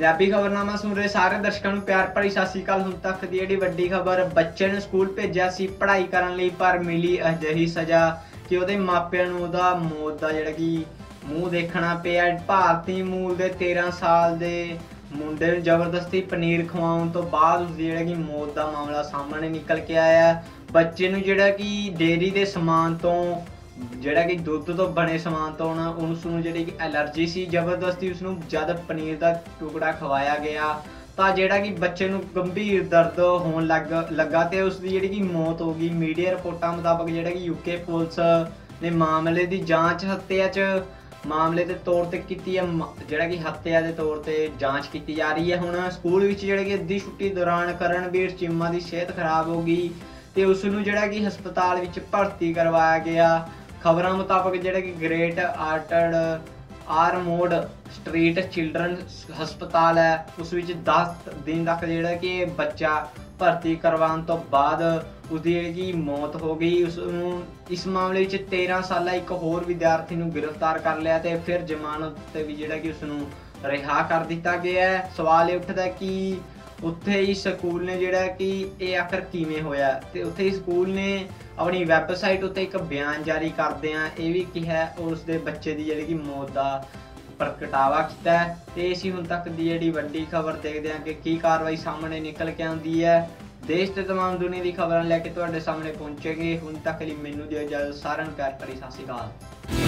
ਪੰਜਾਬੀ ਖਬਰਨਾਮਾ ਸੁਣ ਰਹੇ ਸਾਰੇ ਦਰਸ਼ਕਾਂ ਨੂੰ ਪਿਆਰ ਭਰੀ ਸਤਿ ਸ਼੍ਰੀ ਅਕਾਲ। ਹੁਣ ਤੱਕ ਦੀ ਜਿਹੜੀ ਵੱਡੀ ਖਬਰ ਬੱਚੇ ਨੂੰ ਸਕੂਲ ਭੇਜਿਆ ਸੀ ਪੜ੍ਹਾਈ ਕਰਨ ਲਈ, ਪਰ ਮਿਲੀ ਅਜਿਹੀ ਸਜ਼ਾ ਕਿ ਉਹਦੇ ਮਾਪਿਆਂ ਨੂੰ ਉਹਦਾ ਮੌਤ ਦਾ ਜਿਹੜਾ ਕਿ ਮੂੰਹ ਦੇਖਣਾ ਪਿਆ। ਭਾਰਤੀ ਮੂਲ ਦੇ 13 ਸਾਲ ਦੇ ਮੁੰਡੇ ਨੂੰ ਜ਼ਬਰਦਸਤੀ ਪਨੀਰ ਖਵਾਉਣ ਤੋਂ ਬਾਅਦ ਉਸ ਦੀ ਜਿਹੜਾ ਕਿ ਮੌਤ ਦਾ ਮਾਮਲਾ ਸਾਹਮਣੇ ਨਿਕਲ ਕੇ ਆਇਆ। ਬੱਚੇ ਨੂੰ ਜਿਹੜਾ ਕਿ ਡੇਰੀ ਦੇ ਸਮਾਨ ਤੋਂ ਜਿਹੜਾ ਕਿ ਦੁੱਧ ਤੋਂ ਬਣੇ ਸਮਾਨ ਤੋਂ ਉਹਨਾਂ ਉਸ ਨੂੰ ਜਿਹੜੀ ਕਿ ਐਲਰਜੀ ਸੀ, ਜ਼ਬਰਦਸਤੀ ਉਸ ਨੂੰ ਜਦ ਪਨੀਰ ਦਾ ਟੁਕੜਾ ਖਵਾਇਆ ਗਿਆ, ਤਾਂ ਜਿਹੜਾ ਕਿ ਬੱਚੇ ਨੂੰ ਗੰਭੀਰ ਦਰਦ ਹੋਣ ਲੱਗ, ਲੱਗਾ ਤੇ ਉਸ ਦੀ ਜਿਹੜੀ ਕਿ ਮੌਤ ਹੋ ਗਈ। ਮੀਡੀਆ ਰਿਪੋਰਟਾਂ ਮੁਤਾਬਕ ਜਿਹੜਾ ਕਿ ਯੂਕੇ ਪੁਲਿਸ ਨੇ ਮਾਮਲੇ ਦੀ ਜਾਂਚ ਹੱਤਿਆ 'ਚ ਮਾਮਲੇ ਦੇ ਤੌਰ ਤੇ ਕੀਤੀ ਹੈ, ਮ- ਜਿਹੜਾ ਕਿ ਹੱਤਿਆ ਦੇ ਤੌਰ ਤੇ ਜਾਂਚ ਕੀਤੀ ਜਾ ਰਹੀ ਹੈ। ਹੁਣ ਸਕੂਲ ਵਿੱਚ ਜਿਹੜੇ ਕਿ ਅੱਧੀ ਛੁੱਟੀ ਦੌਰਾਨ ਕਰਨਵੀਰ ਚੀਮਾ ਦੀ ਸਿਹਤ ਖਰਾਬ ਹੋ ਗਈ ਤੇ ਉਸ ਨੂੰ ਜਿਹੜਾ ਕਿ ਹਸਪਤਾਲ ਵਿੱਚ ਭਰਤੀ ਕਰਵਾਇਆ ਗਿਆ। ਖਬਰਾਂ ਮੁਤਾਬਕ ਜਿਹੜਾ ਕਿ ਗ੍ਰੇਟ ਆਰਟਡ ਆਰ ਮੋਡ ਸਟਰੀਟ ਚਿਲਡਰਨ ਹਸਪਤਾਲ ਹੈ, ਉਸ ਵਿੱਚ 10 ਦਿਨ ਤੱਕ ਜਿਹੜਾ ਕਿ ਬੱਚਾ ਭਰਤੀ ਕਰਵਾਉਣ ਤੋਂ ਬਾਅਦ ਉਸਦੀ ਜਿਹੜੀ ਕਿ ਮੌਤ ਹੋ ਗਈ। ਉਸ ਨੂੰ ਇਸ ਮਾਮਲੇ ਵਿੱਚ 13 ਸਾਲਾ ਇੱਕ ਹੋਰ ਵਿਦਿਆਰਥੀ ਨੂੰ ਗ੍ਰਿਫਤਾਰ ਕਰ ਲਿਆ ਤੇ ਫਿਰ ਜ਼ਮਾਨਤ ਤੇ ਵੀ ਜਿਹੜਾ ਕਿ ਉਸ ਨੂੰ ਰਿਹਾ ਕਰ ਦਿੱਤਾ ਗਿਆ ਹੈ। ਸਵਾਲ ਇਹ ਉੱਠਦਾ ਕਿ ਉੱਥੇ ਹੀ ਸਕੂਲ ਨੇ ਜਿਹੜਾ ਕਿ ਇਹ ਆਖਰ ਕਿਵੇਂ ਹੋਇਆ ਤੇ ਉੱਥੇ ਹੀ ਸਕੂਲ ਨੇ ਆਪਣੀ ਵੈਬਸਾਈਟ ਉੱਤੇ ਇੱਕ ਬਿਆਨ ਜਾਰੀ ਕਰਦੇ ਆ, ਇਹ ਵੀ ਕਿਹਾ ਉਸ ਦੇ ਬੱਚੇ ਦੀ ਜਿਹੜੀ ਕਿ ਮੌਤ ਦਾ ਪ੍ਰਗਟਾਵਾ ਕੀਤਾ ਹੈ ਤੇ ਅਸੀਂ ਹੁਣ ਤੱਕ ਦੀ ਜਿਹੜੀ ਵੱਡੀ ਖਬਰ ਦੇਖਦੇ ਹਾਂ ਕਿ ਕੀ ਕਾਰਵਾਈ ਸਾਹਮਣੇ ਨਿਕਲ ਕੇ ਆਉਂਦੀ ਹੈ। ਦੇਸ਼ ਤੇ ਤਮਾਮ ਦੁਨੀਆ ਦੀ ਖਬਰਾਂ ਲੈ ਕੇ ਤੁਹਾਡੇ ਸਾਹਮਣੇ ਪਹੁੰਚेंगे ਹੁਣ ਤੱਕ ਲਈ ਮੈਨੂੰ ਦਿਓ ਇਜਾਜ਼ਤ, ਸਾਰਿਆਂ ਨੂੰ ਪਿਆਰ ਭਰੀ ਸਤਿ ਸ਼੍ਰੀ ਅਕਾਲ।